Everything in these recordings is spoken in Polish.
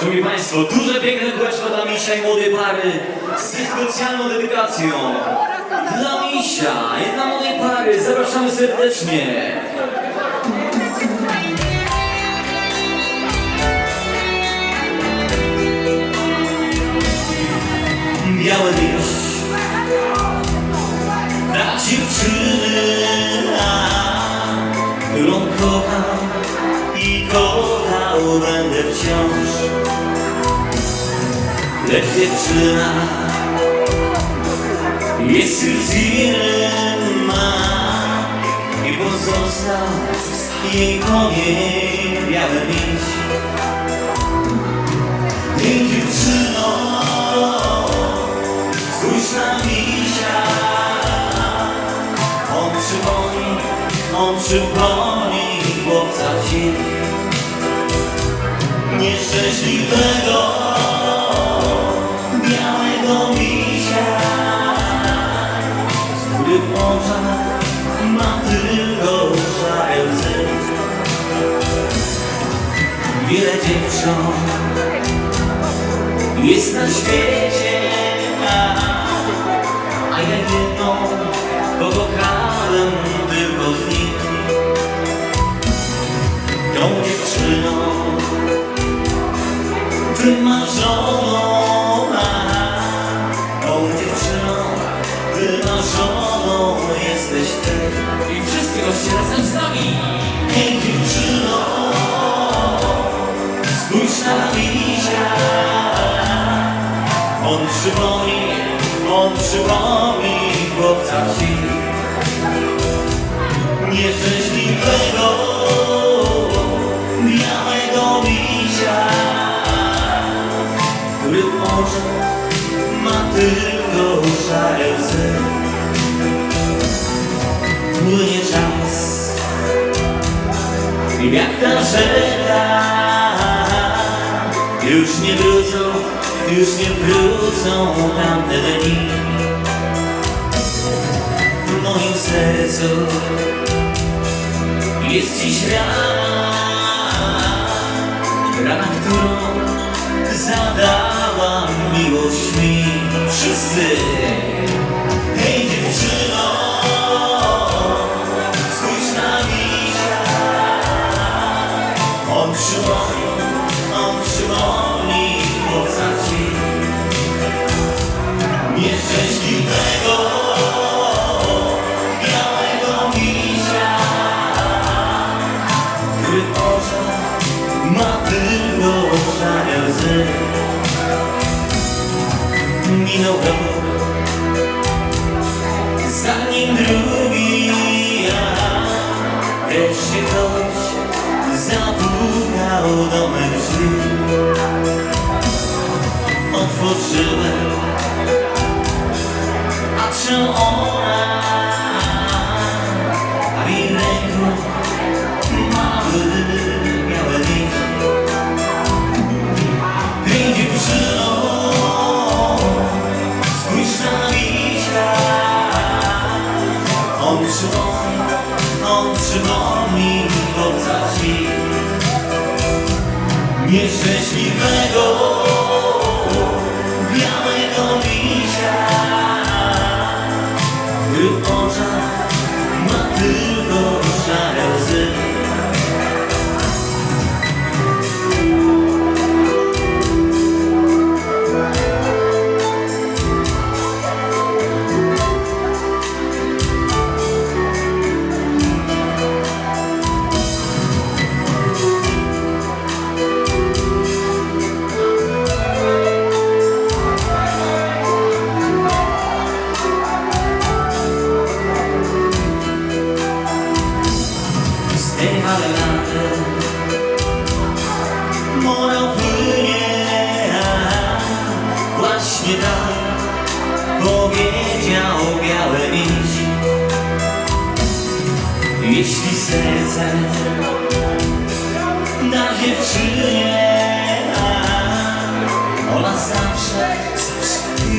Szanowni Państwo, duże piękne kółeczko dla Misia i młodej pary z specjalną dedykacją. Dla Misia i dla młodej pary zapraszamy serdecznie. Biały liść, ta dziewczyna, którą kocham i kochał będę wciąż. Lecz dziewczyna jest już inna i pozostał jej po niej biały liść. Hej dziewczyno, spójrz na misia, on przypomni, on przypomni chłopca ci. Nieszczęśliwego białego misia, który w oczach ma tylko szare łzy. Wiele dziewcząt jest na świecie, a ja jedną pokochałem tylko z nich. Wymarzoną jesteś ty. I wszyscy goście razem z nami. Hej dziewczyno, spójrz na misia. On przypomni, on przypomni chłopca ci nieszczęśliwego jak ta rzeka Już nie wrócą, już nie wrócą tamte dni. W moim sercu jest dziś rana. Rana, którą zadała miłość mi Wszyscy. Hej dziewczyno Minął rok Zanim drugi ja Wreszcie ktoś zapukał do mych Otworzyłem ona Nieszczęśliwego tej marynady Morą płynie Właśnie tak powiedział biały miś Jeśli serce da dziewczynie Ona zawsze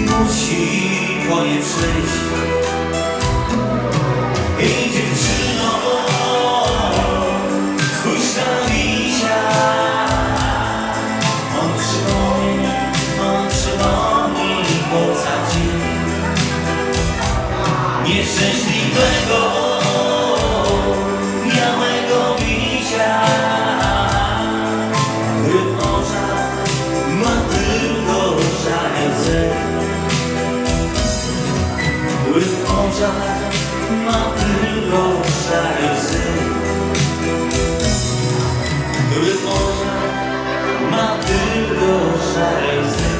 musi po nie przyjść oczach ma tylko szare łzy Który w oczach ma tylko szare łzy